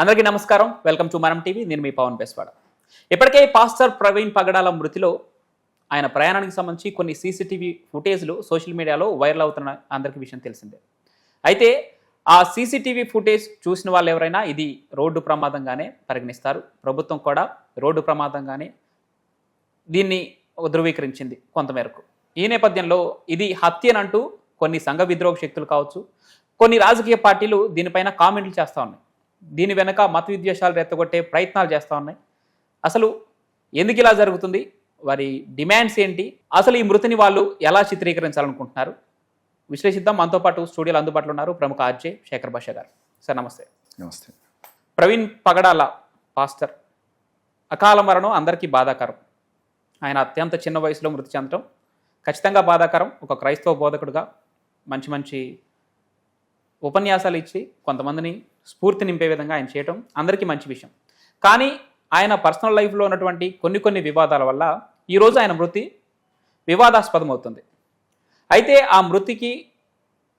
అందరికీ నమస్కారం. Welcome to Manam TV. నేను మీ పవన్ బెస్వాడ. ఇప్పటికే పాస్టర్ ప్రవీణ్ పగడాల మృతిలో ఆయన ప్రయాణానికి సంబంధించి కొన్ని సీసీటీవీ ఫుటేజ్లు సోషల్ మీడియాలో వైరల్ అవుతున్న అందరికీ విషయం తెలిసిందే. అయితే ఆ సీసీటీవీ ఫుటేజ్ చూసిన వాళ్ళు ఎవరైనా ఇది రోడ్డు ప్రమాదంగానే పరిగణిస్తారు. ప్రభుత్వం కూడా రోడ్డు ప్రమాదంగానే దీన్ని ధృవీకరించింది కొంతమేరకు. ఈ నేపథ్యంలో ఇది హత్యనంటూ కొన్ని సంఘ విద్రోహ శక్తులు కావచ్చు కొన్ని రాజకీయ పార్టీలు దీనిపైన కామెంట్లు చేస్తూ ఉన్నాయి. దీని వెనక మత విద్వేషాలు రెత్తగొట్టే ప్రయత్నాలు చేస్తూ ఉన్నాయి. అసలు ఎందుకు ఇలా జరుగుతుంది? వారి డిమాండ్స్ ఏంటి? అసలు ఈ మృతిని వాళ్ళు ఎలా చిత్రీకరించాలనుకుంటున్నారు? విశ్లేషిద్దాం. మనతో పాటు స్టూడియోలో అందుబాటులో ఉన్నారు ప్రముఖ ఆర్జే శేఖర్ భాష గారు. సార్ నమస్తే. నమస్తే. ప్రవీణ్ పగడాల పాస్టర్. అకాల మరణం అందరికీ బాధాకరం. ఆయన అత్యంత చిన్న వయసులో మృతి చెందడం ఖచ్చితంగా బాధాకరం. ఒక క్రైస్తవ బోధకుడుగా మంచి మంచి ఉపన్యాసాలు ఇచ్చి కొంతమందిని స్ఫూర్తి నింపే విధంగా ఆయన చేయటం అందరికీ మంచి విషయం. కానీ ఆయన పర్సనల్ లైఫ్లో ఉన్నటువంటి కొన్ని కొన్ని వివాదాల వల్ల ఈరోజు ఆయన మృతి వివాదాస్పదం అవుతుంది. అయితే ఆ మృతికి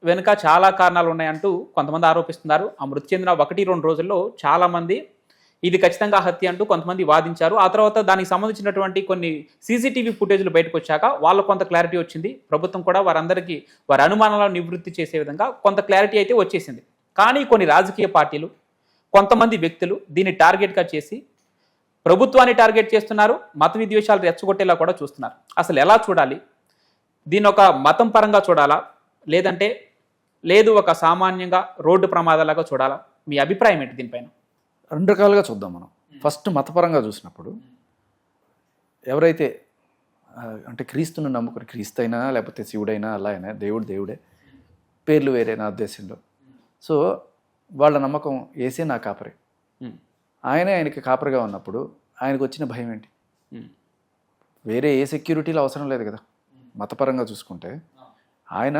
వెనుక చాలా కారణాలు ఉన్నాయంటూ కొంతమంది ఆరోపిస్తున్నారు. ఆ మృతి చెందిన ఒకటి రెండు రోజుల్లో చాలామంది ఇది ఖచ్చితంగా హత్య అంటూ కొంతమంది వాదించారు. ఆ తర్వాత దానికి సంబంధించినటువంటి కొన్ని సీసీటీవీ ఫుటేజ్లు బయటకు వచ్చాక వాళ్ళ కొంత క్లారిటీ వచ్చింది. ప్రభుత్వం కూడా వారందరికీ వారి అనుమానాలను నివృత్తి చేసే విధంగా కొంత క్లారిటీ అయితే వచ్చేసింది. కానీ కొన్ని రాజకీయ పార్టీలు కొంతమంది వ్యక్తులు దీన్ని టార్గెట్గా చేసి ప్రభుత్వాన్ని టార్గెట్ చేస్తున్నారు. మత విద్వేషాలు రెచ్చగొట్టేలా కూడా చూస్తున్నారు. అసలు ఎలా చూడాలి? దీని ఒక మతం పరంగా చూడాలా? లేదంటే లేదు ఒక సామాన్యంగా రోడ్డు ప్రమాదాలాగా చూడాలా? మీ అభిప్రాయం ఏంటి దీనిపైన? రెండు రకాలుగా చూద్దాం మనం. ఫస్ట్ మతపరంగా చూసినప్పుడు ఎవరైతే అంటే క్రీస్తుని నమ్ముకుని క్రీస్తు అయినా లేకపోతే శివుడైనా అలా అయినా దేవుడు దేవుడే పేర్లు వేరే నా ఉద్దేశంలో. సో వాళ్ళ నమ్మకం ఏసే నా కాపరే. ఆయనే ఆయనకి కాపరిగా ఉన్నప్పుడు ఆయనకు వచ్చిన భయం ఏంటి? వేరే ఏ సెక్యూరిటీలు అవసరం లేదు కదా. మతపరంగా చూసుకుంటే ఆయన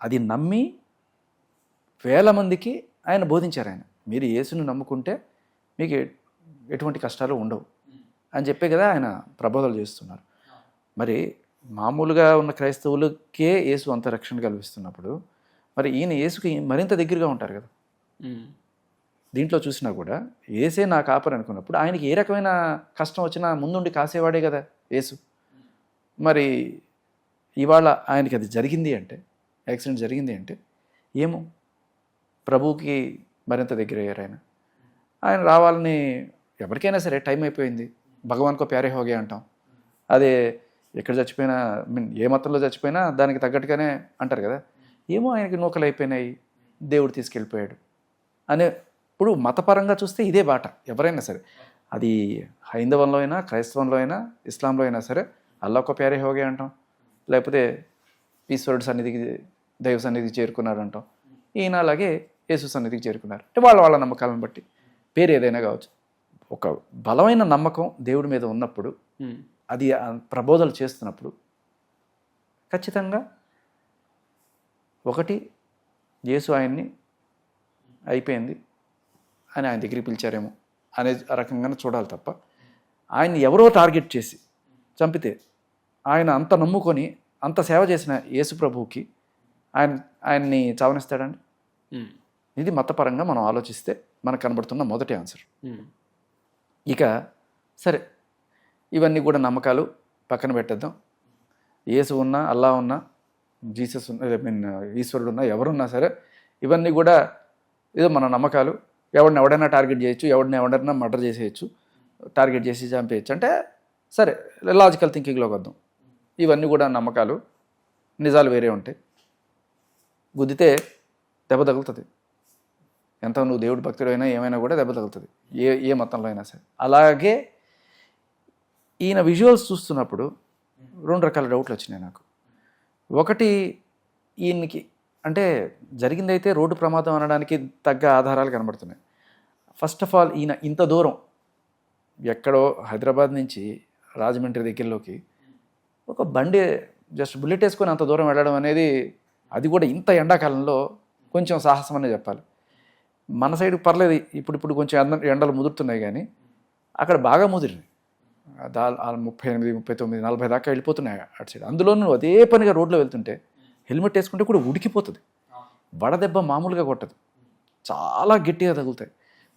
అది నమ్మి వేల మందికి ఆయన బోధించారు ఆయన. మీరు యేసుని నమ్ముకుంటే మీకు ఎటువంటి కష్టాలు ఉండవు. అని చెప్పే కదా ఆయన ప్రబోధాలు చేస్తున్నారు. మరి మామూలుగా ఉన్న క్రైస్తవులకే యేసు అంత రక్షణ కల్పిస్తున్నప్పుడు మరి ఈయన యేసుకి మరింత దగ్గరగా ఉంటారు కదా. దీంట్లో చూసినా కూడా ఏసే నా కాపరి అనుకున్నప్పుడు ఆయనకి ఏ రకమైన కష్టం వచ్చినా ముందుండి కాసేవాడే కదా యేసు. మరి ఇవాళ ఆయనకి అది జరిగింది అంటే యాక్సిడెంట్ జరిగింది అంటే ఏమో ప్రభువుకి మరింత దగ్గర అయ్యారు ఆయన. ఆయన రావాలని ఎవరికైనా సరే టైం అయిపోయింది. భగవాన్కో ప్యారే హోగే అంటాం. అదే ఎక్కడ చచ్చిపోయినా మీన్ ఏ మతంలో చచ్చిపోయినా దానికి తగ్గట్టుగానే అంటారు కదా. ఏమో ఆయనకి నూకలు అయిపోయినాయి. దేవుడు తీసుకెళ్ళిపోయాడు. అనే ఇప్పుడు మతపరంగా చూస్తే ఇదే బాట. ఎవరైనా సరే. అది హైందవంలో అయినా క్రైస్తవంలో అయినా ఇస్లాంలో అయినా సరే అల్లా ఒక ప్యారే హోగే అంటాం. లేకపోతే ఈశ్వరుడు సన్నిధికి దైవ సన్నిధికి చేరుకున్నాడు అంటాం ఈయన అలాగే యేసు సన్నిధికి చేరుకున్నారు. అంటే వాళ్ళ వాళ్ళ నమ్మకాలను బట్టి. పేరు ఏదైనా కావచ్చు. ఒక బలమైన నమ్మకం దేవుడి మీద ఉన్నప్పుడు అది ప్రబోధలు చేస్తున్నప్పుడు ఖచ్చితంగా ఒకటి యేసు ఆయన్ని అయిపోయింది అని ఆయన దగ్గరికి పిలిచారేమో అనే రకంగానే చూడాలి తప్ప ఆయన్ని ఎవరో టార్గెట్ చేసి చంపితే ఆయన అంత నమ్ముకొని అంత సేవ చేసిన యేసు ప్రభువుకి ఆయన ఆయన్ని చావనిస్తాడండి? ఇది మతపరంగా మనం ఆలోచిస్తే మనకు కనబడుతున్న మొదటి ఆన్సర్. ఇక సరే ఇవన్నీ కూడా నమ్మకాలు. పక్కన పెట్టేద్దాం. యేసు ఉన్నా అల్లా ఉన్నా జీసస్ ఉన్న ఐ మీన్ ఈశ్వరుడు ఉన్నా ఎవరున్నా సరే ఇవన్నీ కూడా ఏదో మన నమ్మకాలు. ఎవరిని ఎవడైనా టార్గెట్ చేయొచ్చు ఎవరిని ఎవడైనా మర్డర్ చేసేయచ్చు టార్గెట్ చేసి చంపేయచ్చు. అంటే సరే లాజికల్ థింకింగ్లోకి వద్దాం. ఇవన్నీ కూడా నమ్మకాలు. నిజాలు వేరే ఉంటాయి. గుద్దితే దెబ్బ తగులుతుంది. ఎంత నువ్వు దేవుడి భక్తుడు అయినా ఏమైనా కూడా దెబ్బ తగులుతుంది. ఏ ఏ మతంలో అయినా సరే. అలాగే ఈయన విజువల్స్ చూస్తున్నప్పుడు రెండు రకాల డౌట్లు వచ్చినాయి నాకు. ఒకటి ఈయనకి అంటే జరిగిందైతే రోడ్డు ప్రమాదం అనడానికి తగ్గ ఆధారాలు కనబడుతున్నాయి. ఫస్ట్ ఆఫ్ ఆల్ ఈయన ఇంత దూరం ఎక్కడో హైదరాబాద్ నుంచి రాజమండ్రి దగ్గరలోకి ఒక బండి జస్ట్ బుల్లెట్ వేసుకొని అంత దూరం వెళ్ళడం అనేది అది కూడా ఇంత ఎండాకాలంలో కొంచెం సాహసం అనే చెప్పాలి. మన సైడ్ పర్లేదు. ఇప్పుడు ఇప్పుడు కొంచెం ఎండ ఎండలు ముదురుతున్నాయి కానీ అక్కడ బాగా ముదిరినాయి దా ముప్పై ఎనిమిది ముప్పై తొమ్మిది నలభై దాకా వెళ్ళిపోతున్నాయి అటు సైడ్. అందులో నువ్వు అదే పనిగా రోడ్లో వెళ్తుంటే హెల్మెట్ వేసుకుంటే కూడా ఉడికిపోతుంది. వడదెబ్బ మామూలుగా కొట్టదు. చాలా గట్టిగా తగులుతాయి.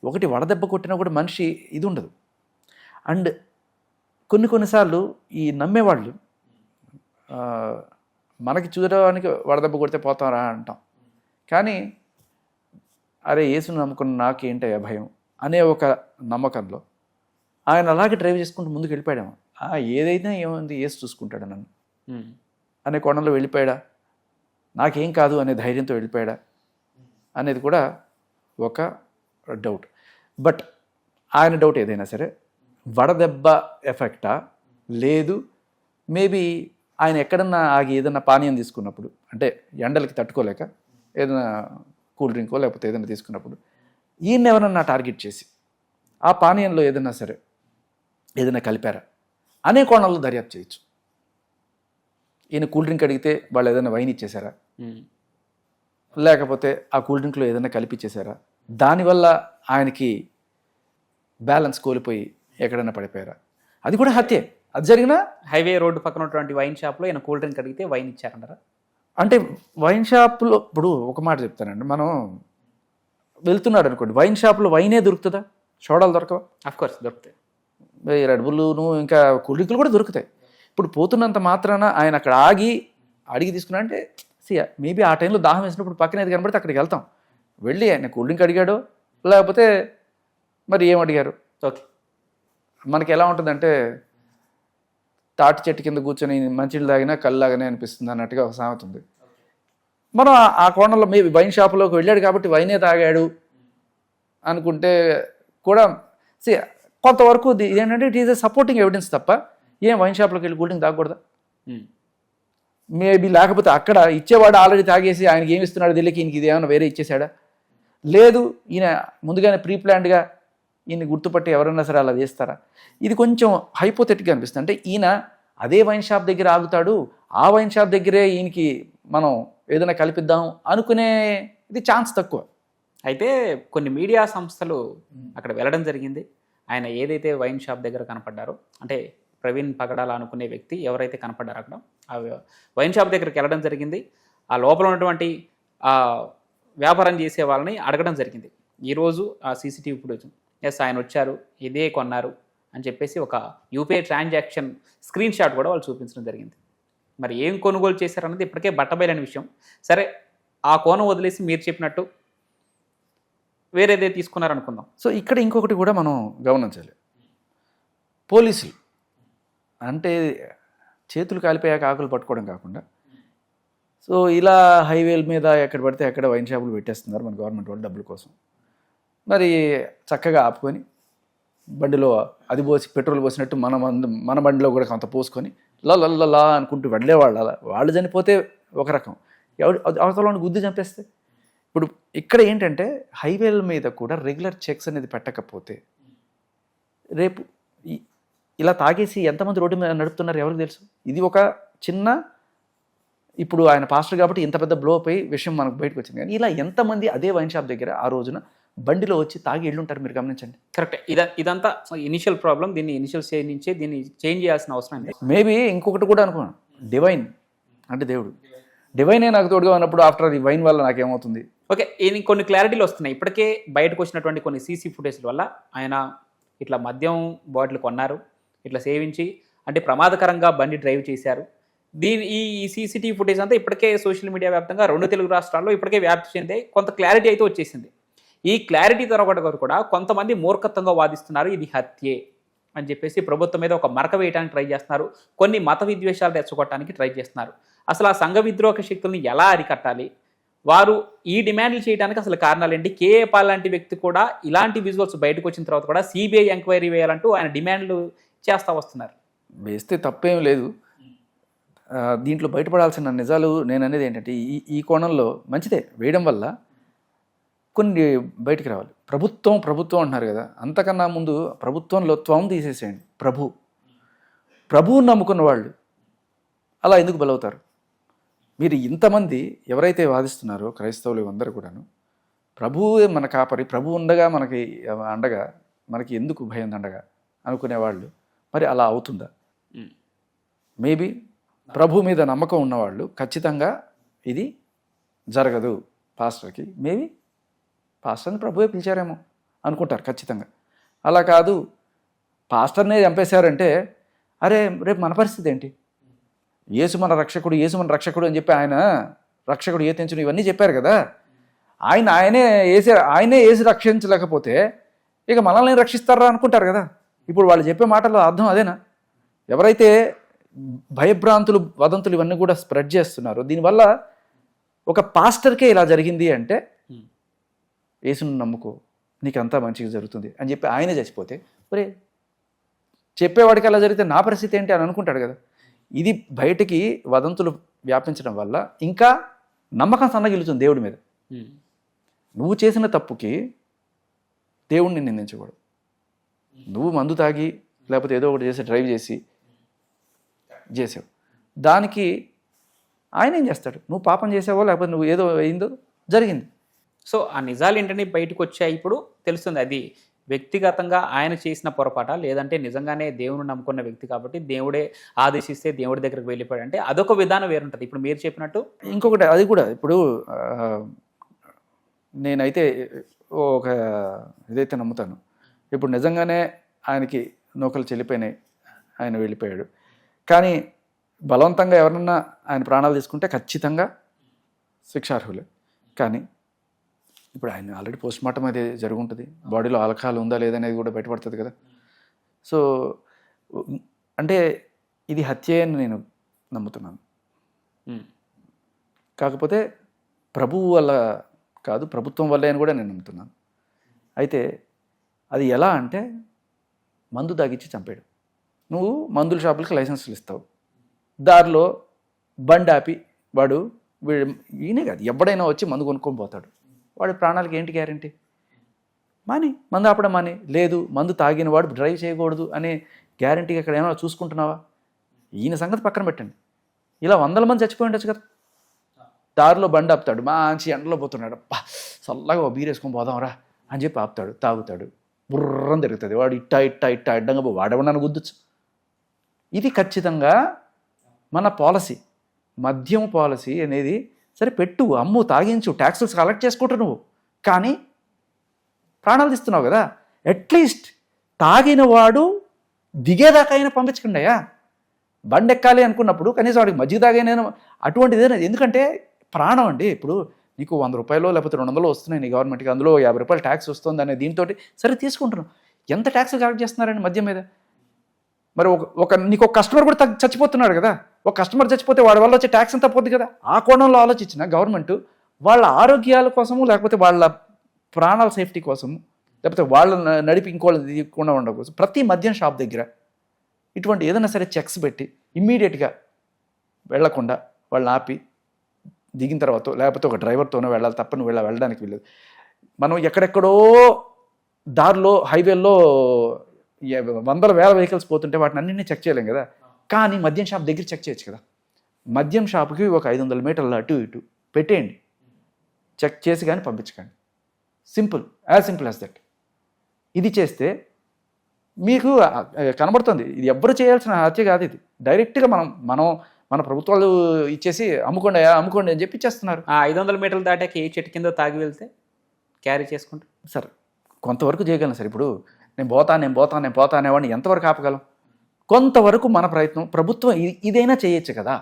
ఒకటి వడదెబ్బ కొట్టినా కూడా మనిషి ఇది ఉండదు. అండ్ కొన్ని కొన్నిసార్లు ఈ నమ్మేవాళ్ళు మనకి చూడడానికి వడదెబ్బ కొడితే పోతారా అంటాం. కానీ అరే యేసుని నమ్ముకున్న నాకేంటయ్యా భయం? అనే ఒక నమ్మకంలో ఆయన అలాగే డ్రైవ్ చేసుకుంటూ ముందుకు వెళ్ళిపోయాడేమో ఆ, ఏదైనా ఏముంది యేసు చూసుకుంటాడు నన్ను. అనే కోణంలో వెళ్ళిపోయాడా? నాకేం కాదు అనే ధైర్యంతో వెళ్ళిపోయాడా? అనేది కూడా ఒక డౌట్. బట్ ఆయన డౌట్ ఏదైనా సరే వడదెబ్బ ఎఫెక్టా? లేదు. మేబీ ఆయన ఎక్కడన్నా ఆగి ఏదైనా పానీయం తీసుకున్నప్పుడు అంటే ఎండలకి తట్టుకోలేక ఏదైనా కూల్ డ్రింకో లేకపోతే ఏదైనా తీసుకున్నప్పుడు ఈయన ఎవరన్నా టార్గెట్ చేసి ఆ పానీయంలో ఏదైనా సరే ఏదైనా కలిపారా? అనే కోణంలో దర్యాప్తు చేయొచ్చు. ఈయన కూల్ డ్రింక్ అడిగితే వాళ్ళు ఏదైనా వైన్ ఇచ్చేసారా. లేకపోతే ఆ కూల్ డ్రింక్లో ఏదైనా కలిపిచ్చేసారా దానివల్ల ఆయనకి బ్యాలెన్స్ కోల్పోయి ఎక్కడైనా పడిపోయారా? అది కూడా హత్యే. అది జరిగినా హైవే రోడ్డు పక్కన ఉన్నటువంటి వైన్ షాప్లో ఈయన కూల్ డ్రింక్ అడిగితే వైన్ ఇచ్చారంటారా? అంటే వైన్ షాప్లో ఇప్పుడు ఒక మాట చెప్తానండి. మనం వెళ్తున్నాడు అనుకోండి. వైన్ షాప్లో వైనే దొరుకుతుందా? సోడాలు దొరకవా? అఫ్ కోర్స్ దొరుకుతాయి. ఈ రెడ్ బుల్లును ఇంకా కూల్ డ్రింకులు కూడా దొరుకుతాయి. ఇప్పుడు పోతున్నంత మాత్రాన ఆయన అక్కడ ఆగి అడిగి తీసుకున్నా అంటే సి మేబీ ఆ టైంలో దాహం వేసినప్పుడు పక్కన ఏది కనబడితే అక్కడికి వెళ్తాం. వెళ్ళి ఆయన కూల్ డ్రింక్ అడిగాడు లేకపోతే మరి ఏం అడిగారు? ఓకే మనకి ఎలా ఉంటుందంటే తాటి చెట్టు కింద కూర్చొని మంచినీళ్ళు తాగినా కళ్ళు లాగానే అనిపిస్తుంది అన్నట్టుగా ఒక సామెత ఉంది. మనం ఆ- కోణంలో మేబీ వైన్ షాప్లోకి వెళ్ళాడు కాబట్టి వైనే తాగాడు అనుకుంటే కూడా సి కొంతవరకు ఏంటంటే it is a supporting evidence తప్ప ఏం వైన్ షాప్లోకి వెళ్ళి కూల్ డ్రింక్ తాగకూడదా. మేబీ లేకపోతే అక్కడ ఇచ్చేవాడు ఆల్రెడీ తాగేసి ఆయనకి ఏమి ఇస్తున్నాడు తెలియక ఈయనకి ఇది ఏమైనా వేరే ఇచ్చేసాడా లేదు ఈయన ముందుగానే ప్రీ ప్లాన్డ్గా ఈయన గుర్తుపట్టి ఎవరన్నా సరే అలా చేస్తారా ఇది కొంచెం హైపోథెటిక్గా అనిపిస్తుంది. అంటే ఈయన అదే వైన్ షాప్ దగ్గర ఆగుతాడు ఆ వైన్ షాప్ దగ్గరే ఈయనకి మనం ఏదైనా కల్పిద్దాం అనుకునే ఇది ఛాన్స్ తక్కువ. అయితే కొన్ని మీడియా సంస్థలు అక్కడ వెళ్ళడం జరిగింది. ఆయన ఏదైతే వైన్ షాప్ దగ్గర కనపడ్డారో అంటే ప్రవీణ్ పగడాల అనుకునే వ్యక్తి ఎవరైతే కనపడ్డారో అక్కడ ఆ వైన్ షాప్ దగ్గరికి వెళ్ళడం జరిగింది. ఆ లోపల ఉన్నటువంటి వ్యాపారం చేసే వాళ్ళని అడగడం జరిగింది. ఈరోజు ఆ సీసీటీవీ ఫుటేజ్ ఎస్ ఆయన వచ్చారు ఇదే కొన్నారు అని చెప్పేసి ఒక యూపీఐ ట్రాన్సాక్షన్ స్క్రీన్ షాట్ కూడా వాళ్ళు చూపించడం జరిగింది. మరి ఏం కొనుగోలు చేశారన్నది ఇప్పటికే బట్టబయలని విషయం. సరే ఆ కోణం వదిలేసి మీరు చెప్పినట్టు వేరేదే తీసుకున్నారనుకుందాం. సో ఇక్కడ ఇంకొకటి కూడా మనం గమనించాలి. పోలీసులు అంటే చేతులు కాలిపోయాక ఆకులు పట్టుకోవడం కాకుండా సో ఇలా హైవేల మీద ఎక్కడ పడితే అక్కడ వైన్ షాపులు పెట్టేస్తున్నారు మన గవర్నమెంట్ వాళ్ళు డబ్బుల కోసం. మరి చక్కగా ఆపుకొని బండిలో అది పోసి పెట్రోల్ పోసినట్టు మన మన బండిలో కూడా కొంత పోసుకొని లా అనుకుంటూ వెళ్ళేవాళ్ళు అలా. వాళ్ళు చనిపోతే ఒక రకం. ఎవరు అవతలని గుద్దు చంపేస్తే. ఇప్పుడు ఇక్కడ ఏంటంటే హైవేల మీద కూడా రెగ్యులర్ చెక్స్ అనేది పెట్టకపోతే రేపు ఇలా తాగేసి ఎంతమంది రోడ్డు మీద నడుపుతున్నారు ఎవరికి తెలుసు? ఇది ఒక చిన్న ఇప్పుడు ఆయన పాస్టర్ కాబట్టి ఇంత పెద్ద బ్లో అయి విషయం మనకు బయటకు వచ్చింది. కానీ ఇలా ఎంతమంది అదే వైన్ షాప్ దగ్గర ఆ రోజున బండిలో వచ్చి తాగి వెళ్ళుంటారు మీరు గమనించండి. కరెక్ట్ ఇద ఇదంతా ఇనిషియల్ ప్రాబ్లం దీన్ని ఇనిషియల్ స్టేజ్ నుంచే దీన్ని చేంజ్ చేయాల్సిన అవసరం ఉంది మేబీ ఇంకొకటి కూడా అనుకున్నాను. డివైన్ అంటే దేవుడు. డివైనే నాకు తోడుగా ఉన్నప్పుడు ఆఫ్టర్ ఈ వైన్ వల్ల నాకేమవుతుంది? ఓకే ఈయన కొన్ని క్లారిటీలు వస్తున్నాయి. ఇప్పటికే బయటకు వచ్చినటువంటి కొన్ని సీసీ ఫుటేజ్ల వల్ల ఆయన ఇట్లా మద్యం బాటిల్ కొన్నారు ఇట్లా సేవించి అంటే ప్రమాదకరంగా బండి డ్రైవ్ చేశారు. దీని ఈ సీసీటీవీ ఫుటేజ్ అంతా ఇప్పటికే సోషల్ మీడియా వ్యాప్తంగా రెండు తెలుగు రాష్ట్రాల్లో ఇప్పటికే వ్యాప్తి చెందే కొంత క్లారిటీ అయితే వచ్చేసింది. ఈ క్లారిటీ తర్వాత కూడా కొంతమంది మూర్ఖత్వంగా వాదిస్తున్నారు ఇది హత్యే అని చెప్పేసి ప్రభుత్వం మీద ఒక మరక వేయడానికి ట్రై చేస్తున్నారు. కొన్ని మత విద్వేషాలు తెచ్చుకోవడానికి ట్రై చేస్తున్నారు. అసలు ఆ సంఘ విద్రోహ శక్తుల్ని ఎలా అరికట్టాలి? వారు ఈ డిమాండ్లు చేయడానికి అసలు కారణాలు ఏంటి? కేఏ పాల్ లాంటి వ్యక్తి కూడా ఇలాంటి విజువల్స్ బయటకు వచ్చిన తర్వాత కూడా సిబిఐ ఎంక్వైరీ వేయాలంటూ ఆయన డిమాండ్లు చేస్తా వస్తున్నారు. వేస్తే తప్పేం లేదు. దీంట్లో బయటపడాల్సిన నిజాలు నేను అనేది ఏంటంటే ఈ ఈ కోణంలో మంచిదే. వేయడం వల్ల కొన్ని బయటికి రావాలి. ప్రభుత్వం ప్రభుత్వం అంటున్నారు కదా. అంతకన్నా ముందు ప్రభుత్వంలో త్వం తీసేసేయండి. ప్రభు. ప్రభువుని నమ్ముకున్న వాళ్ళు అలా ఎందుకు బలవుతారు? మీరు ఇంతమంది ఎవరైతే వాదిస్తున్నారో క్రైస్తవులు అందరూ కూడాను ప్రభువే మన కాపరి ప్రభు ఉండగా మనకి అండగా మనకి ఎందుకు భయం అండగా అనుకునే వాళ్ళు మరి అలా అవుతుందా. మేబీ ప్రభు మీద నమ్మకం ఉన్నవాళ్ళు ఖచ్చితంగా ఇది జరగదు పాస్టర్కి. మేబీ పాస్టర్ని ప్రభువే పిలిచారేమో అనుకుంటారు ఖచ్చితంగా. అలా కాదు పాస్టర్నే చంపేశారంటే అరే రేపు మన పరిస్థితి ఏంటి? యేసు మన రక్షకుడు యేసు మన రక్షకుడు అని చెప్పి ఆయన రక్షకుడు ఏ తెంచుడు ఇవన్నీ చెప్పారు కదా. ఆయన ఆయనే వేసే ఆయనే వేసి రక్షించలేకపోతే ఇక మనల్ని రక్షిస్తారా అనుకుంటారు కదా. ఇప్పుడు వాళ్ళు చెప్పే మాటలో అర్థం అదేనా? ఎవరైతే భయభ్రాంతులు వదంతులు ఇవన్నీ కూడా స్ప్రెడ్ చేస్తున్నారు దీనివల్ల ఒక పాస్టర్కే ఇలా జరిగింది అంటే యేసును నమ్ముకో. నీకు అంతా మంచిగా జరుగుతుంది అని చెప్పి ఆయనే చచ్చిపోతే ఒరే చెప్పేవాడికి అలా జరిగితే నా పరిస్థితి ఏంటి అని అనుకుంటాడు కదా. ఇది బయటికి వదంతులు వ్యాపించడం వల్ల ఇంకా నమ్మకం సన్నగిలుతుంది దేవుడి మీద. నువ్వు చేసిన తప్పుకి దేవుణ్ణి నిందించకూడదు. నువ్వు మందు తాగి లేకపోతే ఏదో ఒకటి చేసి డ్రైవ్ చేసి చేసావు. దానికి ఆయన ఏం చేస్తాడు? నువ్వు పాపం చేసావో లేకపోతే నువ్వు ఏదో అయిందో జరిగింది. సో ఆ నిజాలు ఏంటని బయటకు వచ్చాయి ఇప్పుడు తెలుస్తుంది. అది వ్యక్తిగతంగా ఆయన చేసిన పొరపాట? లేదంటే నిజంగానే దేవుని నమ్ముకున్న వ్యక్తి కాబట్టి దేవుడే ఆదేశిస్తే దేవుడి దగ్గరికి వెళ్ళిపోయాడు అంటే అదొక విధానం వేరుంటుంది. ఇప్పుడు మీరు చెప్పినట్టు ఇంకొకటి అది కూడా ఇప్పుడు నేనైతే ఒక ఇదైతే నమ్ముతాను. ఇప్పుడు నిజంగానే ఆయనకి నూకలు చెల్లిపోయినాయి ఆయన వెళ్ళిపోయాడు. కానీ బలవంతంగా ఎవరన్నా ఆయన ప్రాణాలు తీసుకుంటే ఖచ్చితంగా శిక్షార్హులే. కానీ ఇప్పుడు ఆయన ఆల్రెడీ పోస్ట్ మార్టం అది జరుగుంటుంది. బాడీలో ఆల్కహాల్ ఉందా లేదా అనేది కూడా బయటపడుతుంది కదా. సో అంటే ఇది హత్యే అని నేను నమ్ముతున్నాను. కాకపోతే ప్రభువు వల్ల కాదు ప్రభుత్వం వల్లే అని కూడా నేను నమ్ముతున్నాను. అయితే అది ఎలా అంటే మందు తాగిచ్చి చంపాడు. నువ్వు మందుల షాపులకి లైసెన్సులు ఇస్తావు. దారిలో బండి ఆపి వాడు వీడు ఈయనే కాదు ఎవడైనా వచ్చి మందు కొనుక్కొని పోతాడు. వాడి ప్రాణాలకి ఏంటి గ్యారంటీ? మాని. మందు ఆపడం మాని. లేదు మందు తాగిన వాడు డ్రైవ్ చేయకూడదు అనే గ్యారంటీ అక్కడ ఏమైనా చూసుకుంటున్నావా? ఈయన సంగతి పక్కన పెట్టండి. ఇలా వందల మంది చచ్చిపోయి ఉండొచ్చు కదా. దారిలో బండి ఆపుతాడు. మంచి ఎండలో పోతున్నాడు. అబ్బా చల్లగా ఓ బీర్ వేసుకొని పోదాంరా అని చెప్పి ఆపుతాడు. తాగుతాడు. బుర్రం తిరుగుతుంది. వాడు ఇట్టా ఇట్టా ఇట్టా అడ్డంగా పో. వాడెవడన్నా ఇది ఖచ్చితంగా మన పాలసీ. మద్యం పాలసీ అనేది సరే పెట్టు అమ్ము తాగించు ట్యాక్సెస్ కలెక్ట్ చేసుకుంటూ నువ్వు. కానీ ప్రాణాలు తీస్తున్నావు కదా. అట్లీస్ట్ తాగిన వాడు దిగేదాకైనా పంపించకండి అయ్యా. బండి ఎక్కాలి అనుకున్నప్పుడు కనీసం వాడికి మజ్జిగ తాగైనా అటువంటిది ఎందుకంటే ప్రాణం అండి. ఇప్పుడు నీకు వంద రూపాయలు లేకపోతే రెండు వందలు వస్తున్నాయి నీ గవర్నమెంట్కి అందులో యాభై రూపాయలు ట్యాక్స్ వస్తుంది అనే దీంతో సరే తీసుకుంటున్నాను ఎంత ట్యాక్స్ కలెక్ట్ చేస్తున్నారండి మద్యం మీద? మరి ఒక ఒక నీకు ఒక కస్టమర్ కూడా చచ్చిపోతున్నాడు కదా. ఒక కస్టమర్ చచ్చిపోతే వాడి వల్ల వచ్చే ట్యాక్స్ అంతా పోద్ది కదా. ఆ కోణంలో ఆలోచించిన గవర్నమెంట్ వాళ్ళ ఆరోగ్యాల కోసము లేకపోతే వాళ్ళ ప్రాణాల సేఫ్టీ కోసము లేకపోతే వాళ్ళ నడిపి ఇంకోళ్ళు తీయకుండా ఉండడం కోసం ప్రతి మద్యం షాప్ దగ్గర ఇటువంటి ఏదైనా సరే చెక్స్ పెట్టి ఇమ్మీడియట్గా వెళ్ళకుండా వాళ్ళని ఆపి దిగిన తర్వాత లేకపోతే ఒక డ్రైవర్తోనో వెళ్ళాలి తప్ప నువ్వు వెళ్ళ వెళ్ళడానికి వెళ్ళదు మనం ఎక్కడెక్కడో దారిలో హైవేల్లో వందల వేల వెహికల్స్ పోతుంటే వాటిని అన్నింటినీ చెక్ చేయలేం కదా. కానీ మద్యం షాప్ దగ్గర చెక్ చేయొచ్చు కదా. మద్యం షాప్కి ఒక ఐదు వందల మీటర్ల అటు ఇటు పెట్టేయండి. చెక్ చేసి కానీ పంపించకండి. Simple as simple as that. ఇది చేస్తే మీకు కనబడుతుంది. ఇది ఎవ్వరు చేయాల్సిన హత్య కాదు ఇది. డైరెక్ట్గా మనం మనం మన ప్రభుత్వాలు ఇచ్చేసి అమ్ముకోండి అమ్ముకోండి అని చెప్పి ఇచ్చేస్తున్నారు. ఆ ఐదు వందల మీటర్లు దాటాక ఏ చెట్టు కింద తాగి వెళ్తే క్యారీ చేసుకుంటూ సార్ కొంతవరకు చేయగలను సార్. ఇప్పుడు నేను పోతా నేను పోతా నేను పోతా అనేవాడిని ఎంతవరకు ఆపగలం? కొంతవరకు మన ప్రయత్నం ప్రభుత్వం ఇదైనా చేయొచ్చు కదా?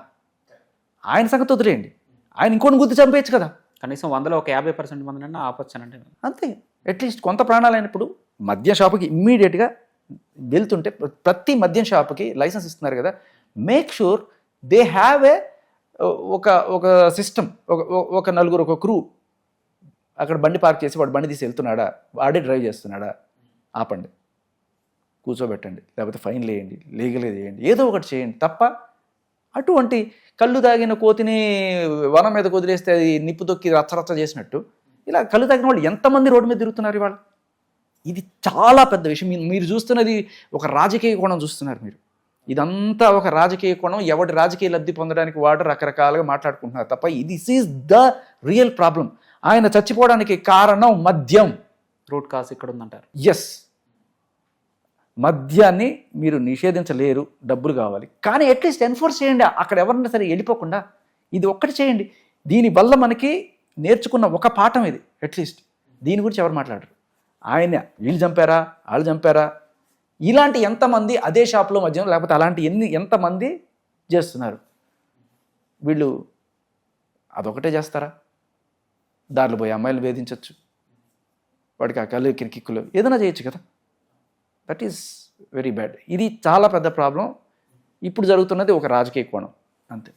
ఆయన సంగతి వదిలేయండి. ఆయన ఇంకోటి గుర్తు చంపేయచ్చు కదా? కనీసం వందలో ఒక యాభై పర్సెంట్ మంది ఆపొచ్చానంటే. అంతే. అట్లీస్ట్ కొంత ప్రాణాలైనప్పుడు మద్య షాపుకి ఇమ్మీడియట్గా వెళ్తుంటే ప్ర- ప్రతి మద్యం షాపుకి లైసెన్స్ ఇస్తున్నారు కదా? Make sure they have a ఒక ఒక సిస్టమ్ ఒక ఒక- ఒక నలుగురు ఒక క్రూ అక్కడ బండి పార్క్ చేసి వాడు బండి తీసి వెళ్తున్నాడా? వాడే డ్రైవ్ చేస్తున్నాడా? ఆపండి. కూర్చోబెట్టండి. లేకపోతే ఫైన్ వేయండి లీగల్ చేయండి. ఏదో ఒకటి చేయండి తప్ప అటువంటి కళ్ళు తాగిన కోతిని వనం మీద వదిలేస్తే అది నిప్పు తొక్కి రచ్చరచ్చ చేసినట్టు ఇలా కళ్ళు తాగిన వాళ్ళు ఎంతమంది రోడ్డు మీద తిరుగుతున్నారు ఇవాళ? ఇది చాలా పెద్ద విషయం. మీరు చూస్తున్నది ఒక రాజకీయ కోణం చూస్తున్నారు మీరు. ఇదంతా ఒక రాజకీయ కోణం. ఎవడి రాజకీయ లబ్ధి పొందడానికి వాడు రకరకాలుగా మాట్లాడుకుంటున్నారు తప్ప this is the real problem ఆయన చచ్చిపోవడానికి కారణం మద్యం. రూట్ కాజ్ ఇక్కడ ఉందంటారు ఎస్ మద్యాన్ని మీరు నిషేధించలేరు డబ్బులు కావాలి. కానీ అట్లీస్ట్ ఎన్ఫోర్స్ చేయండి. అక్కడ ఎవరన్నా సరే వెళ్ళిపోకుండా ఇది ఒక్కటి చేయండి. దీనివల్ల మనకి నేర్చుకున్న ఒక పాఠం ఇది అట్లీస్ట్. దీని గురించి ఎవరు మాట్లాడరు. ఆయన వీళ్ళు చంపారా వాళ్ళు చంపారా? ఇలాంటి ఎంతమంది అదే షాప్లో మధ్యలో లేకపోతే అలాంటి ఎన్ని ఎంతమంది చేస్తున్నారు? వీళ్ళు అదొకటే చేస్తారా? దారిలో పోయి అమ్మాయిలు వేధించవచ్చు వాడికి ఆ కళ్ళు కిరికిక్కులు. ఏదైనా చేయొచ్చు కదా. దట్ ఈస్ వెరీ బ్యాడ్ ఇది చాలా పెద్ద ప్రాబ్లం. ఇప్పుడు జరుగుతున్నది ఒక రాజకీయ కోణం. అంతే.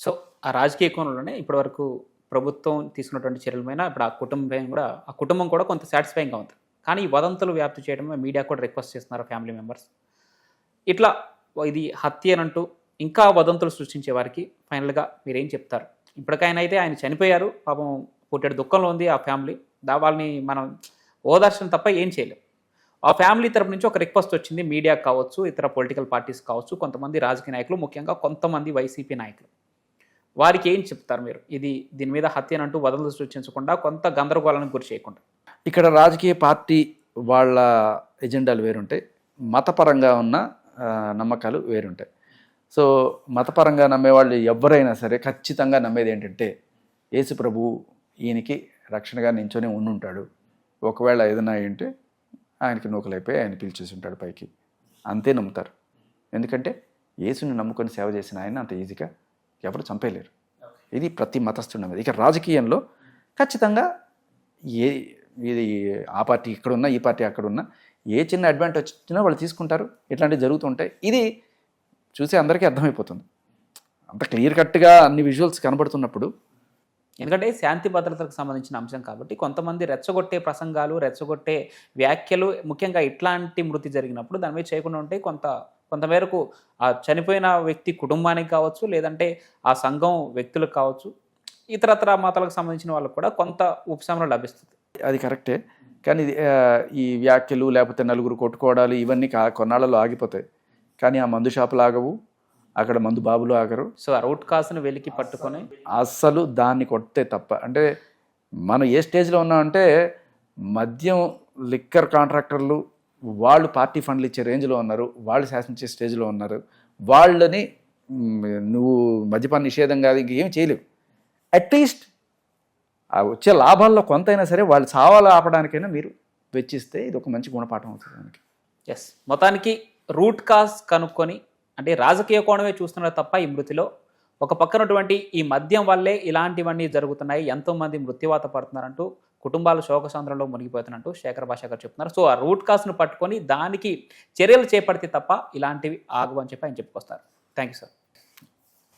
సో ఆ రాజకీయ కోణంలోనే ఇప్పటివరకు ప్రభుత్వం తీసుకున్నటువంటి చర్యల మీద ఇప్పుడు ఆ కుటుంబం కూడా ఆ కుటుంబం కూడా కొంత సాటిస్ఫైయింగ్గా ఉంది. కానీ ఈ వదంతులు వ్యాప్తి చేయడం మీడియా కూడా రిక్వెస్ట్ చేస్తున్నారు ఫ్యామిలీ మెంబర్స్ ఇట్లా ఇది హత్య అనంటూ ఇంకా వదంతులు సృష్టించే వారికి ఫైనల్గా మీరేం చెప్తారు? ఇప్పటికైనా అయితే ఆయన చనిపోయారు. పాపం పుట్టేడు. దుఃఖంలో ఉంది ఆ ఫ్యామిలీ దా వాళ్ళని మనం ఓదార్చడం తప్ప ఏం చేయలేం. ఆ ఫ్యామిలీ తరపు నుంచి ఒక రిక్వెస్ట్ వచ్చింది మీడియా కావచ్చు ఇతర పొలిటికల్ పార్టీస్ కావచ్చు కొంతమంది రాజకీయ నాయకులు ముఖ్యంగా కొంతమంది వైసీపీ నాయకులు. వారికి ఏం చెప్తారు మీరు? ఇది దీని మీద హత్యనంటూ వదలు సృష్టించకుండా కొంత గందరగోళానికి గురి చేయకుండా. ఇక్కడ రాజకీయ పార్టీ వాళ్ళ ఎజెండాలు వేరుంటాయి. మతపరంగా ఉన్న నమ్మకాలు వేరుంటాయి. సో మతపరంగా నమ్మేవాళ్ళు ఎవరైనా సరే ఖచ్చితంగా నమ్మేది ఏంటంటే యేసు ప్రభు ఈయనకి రక్షణగా నించొని ఉండుంటాడు. ఒకవేళ ఏదైనా అయ్యింటే ఆయనకి నూకలైపోయి ఆయన పిలిచేసి ఉంటాడు పైకి. అంతే నమ్ముతారు. ఎందుకంటే యేసుని నమ్ముకొని సేవ చేసిన ఆయన అంత ఈజీగా ఎవరు చంపేయలేరు. ఇది ప్రతి మతస్థుడు నమ్మేది ఇక రాజకీయంలో ఖచ్చితంగా ఏ ఇది ఆ పార్టీ ఇక్కడ ఉన్నా ఈ పార్టీ అక్కడ ఉన్నా ఏ చిన్న అడ్వాంటేజ్ వచ్చినా వాళ్ళు తీసుకుంటారు. ఇట్లాంటివి జరుగుతుంటాయి ఇది చూసి అందరికీ అర్థమైపోతుంది. అంత క్లియర్ కట్గా అన్ని విజువల్స్ కనబడుతున్నప్పుడు ఎందుకంటే శాంతి భద్రతలకు సంబంధించిన అంశం కాబట్టి కొంతమంది రెచ్చగొట్టే ప్రసంగాలు రెచ్చగొట్టే వ్యాఖ్యలు ముఖ్యంగా ఇట్లాంటి మృతి జరిగినప్పుడు దాని మీద చేయకుండా ఉంటే కొంత కొంతమేరకు ఆ చనిపోయిన వ్యక్తి కుటుంబానికి కావచ్చు లేదంటే ఆ సంఘం వ్యక్తులకు కావచ్చు ఇతరతర మతాలకు సంబంధించిన వాళ్ళకు కూడా కొంత ఉపశమనం లభిస్తుంది. అది కరెక్టే. కానీ ఈ వ్యాఖ్యలు లేకపోతే నలుగురు కొట్టుకోవడాలు ఇవన్నీ కొన్నాళ్ళలో ఆగిపోతాయి. కానీ ఆ మందు షాపులు ఆగవు. అక్కడ మందు బాబులు ఆగరు. సో ఆ రూట్ కాస్ను వెలికి పట్టుకొని అస్సలు దాన్ని కొడితే తప్ప అంటే మనం ఏ స్టేజ్లో ఉన్నామంటే మద్యం లిక్కర్ కాంట్రాక్టర్లు వాళ్ళు పార్టీ ఫండ్లు ఇచ్చే రేంజ్లో ఉన్నారు వాళ్ళు శాసించే స్టేజ్లో ఉన్నారు. వాళ్ళని నువ్వు మద్యపాన నిషేధం కాదు ఇంకేం చేయలేవు. అట్లీస్ట్ వచ్చే లాభాల్లో కొంతైనా సరే వాళ్ళు చావాలు ఆపడానికైనా మీరు వెచ్చిస్తే ఇది ఒక మంచి గుణపాఠం అవుతుంది మనకి ఎస్ మొత్తానికి రూట్ కాస్ కనుక్కొని అంటే రాజకీయ కోణమే చూస్తున్నారు తప్ప ఈ మృతిలో ఒక పక్కనటువంటి ఈ మద్యం వల్లే ఇలాంటివన్నీ జరుగుతున్నాయి. ఎంతోమంది మృత్యువాత పడుతున్నారంటూ కుటుంబాలు శోకసాంద్రంలో మునిగిపోతున్నట్టు శేఖర్ భాష గారు చెప్తున్నారు. సో ఆ రూట్ కాస్ను పట్టుకొని దానికి చర్యలు చేపడితే తప్ప ఇలాంటివి ఆగవు అని చెప్పి ఆయన చెప్పుకొస్తారు. Thank you sir.